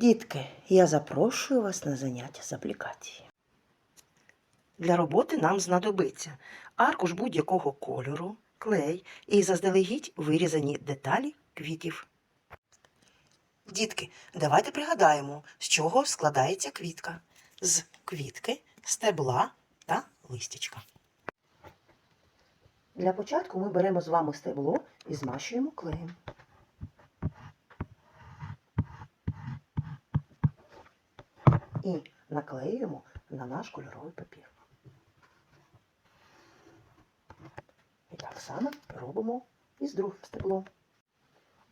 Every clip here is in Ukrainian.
Дітки, я запрошую вас на заняття з аплікації. Для роботи нам знадобиться аркуш будь-якого кольору, клей і заздалегідь вирізані деталі квітів. Дітки, давайте пригадаємо, з чого складається квітка. З квітки, стебла та листячка. Для початку ми беремо з вами стебло і змащуємо клеєм. І наклеюємо на наш кольоровий папір. І так само робимо і з другим стеблом.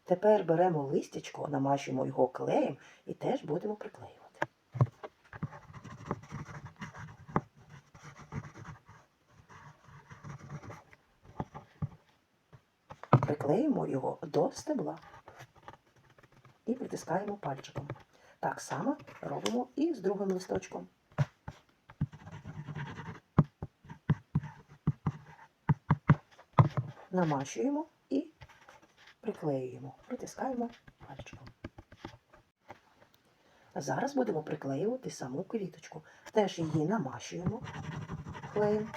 Тепер беремо листячко, намащуємо його клеєм і теж будемо приклеювати. Приклеїмо його до стебла і притискаємо пальчиком. Так само робимо і з другим листочком. Намащуємо і приклеюємо, притискаємо пальчиком. Зараз будемо приклеювати саму квіточку. Теж її намащуємо клеєм.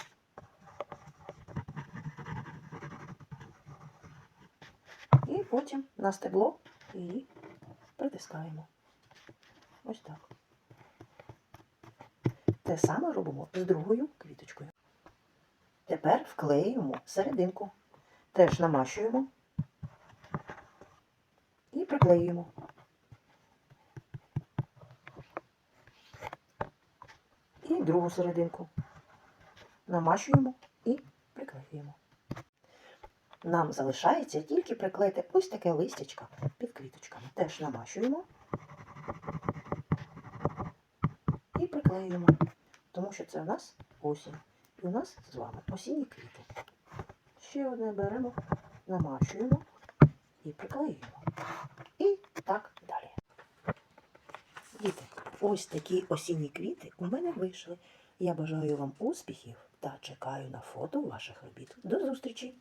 І потім на стебло її притискаємо. Ось так. Те саме робимо з другою квіточкою. Тепер вклеюємо серединку. Теж намащуємо і приклеюємо. І другу серединку. Намащуємо і приклеюємо. Нам залишається тільки приклеїти ось таке листячко під квіточками. Теж намащуємо і тому що це у нас осінь. І у нас з вами осінні квіти. Ще одне беремо, намащуємо і приклеюємо. І так далі. Діти, ось такі осінні квіти у мене вийшли. Я бажаю вам успіхів та чекаю на фото ваших робіт. До зустрічі!